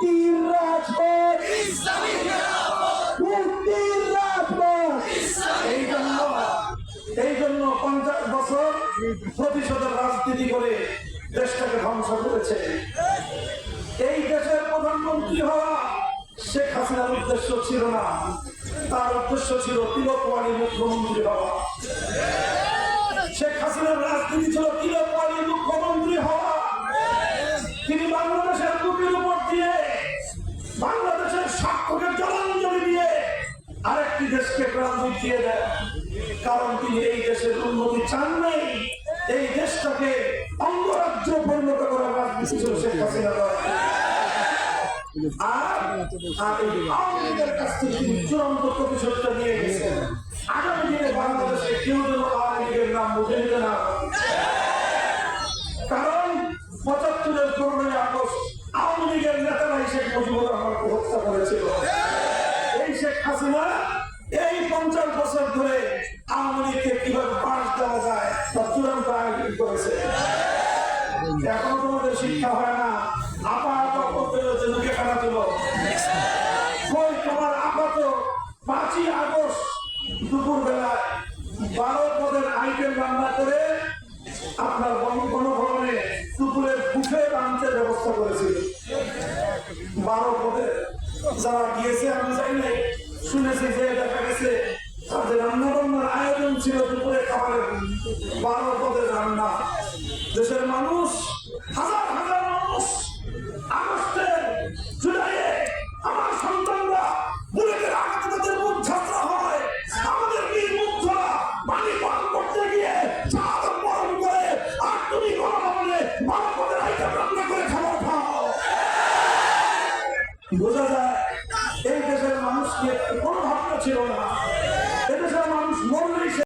মুক্তির রাজপথ এই জন্য পঞ্চাশ বছর প্রতিশোধের রাজনীতি করে দেশটাকে ধ্বংস করেছে। এই দেশের প্রধানমন্ত্রী হওয়া শেখ হাসিনার উদ্দেশ্য ছিল না। তার উদ্দেশ্য ছিল তিলক মুখ্যমন্ত্রী হওয়া। শেখ হাসিনার রাজনীতি ছিল কি? দিয়ে। দেন কারণ তিনি এই দেশের উন্নতি চান নাই। এই দেশটাকে অঙ্গরাজ্য পরিণত করার রাজনীতি শেখ হাসিনা আর কাছ থেকে আগামী কেউ যেন আওয়ামী লীগের নাম না কারণ শেখ মুজিবুর রহমানকে হত্যা করেছিল। এই শেখ হাসিনা এই পঞ্চাশ বছর ধরে আওয়ামী লীগকে কীভাবে পাশ দেওয়া যায় তার চূড়ান্ত আয়োজন করেছে। এখন তোমাদের শিক্ষা হয় না। কই তোমার তো পাঁচই আগস্ট দুপুর বেলায় বারো পদের আইটেম রান্না করে আপনার গণ- গণভবনে দুপুরের বুফে রান্নার ব্যবস্থা করেছিল। বারো পদে যারা গিয়েছে, আমি নাই, শুনেছি যে গেছে তাদের রান্না বান্নার আয়োজন ছিল দুপুরে খাবারের বারো পদের রান্না। দেশের মানুষ, হাজার হাজার মানুষ আগস্টে জুলাইয়ে আমার সন্তানরা বুলেটের আঘাতে তাদের মুখ ঝাঁকড়া হয়। আমাদের বীর মুগ্ধরা পানি পান করতে গিয়ে বোঝা যায়, এই দেশের মানুষকে কোনো ছিল না এদেশের মানুষ মরলেই সে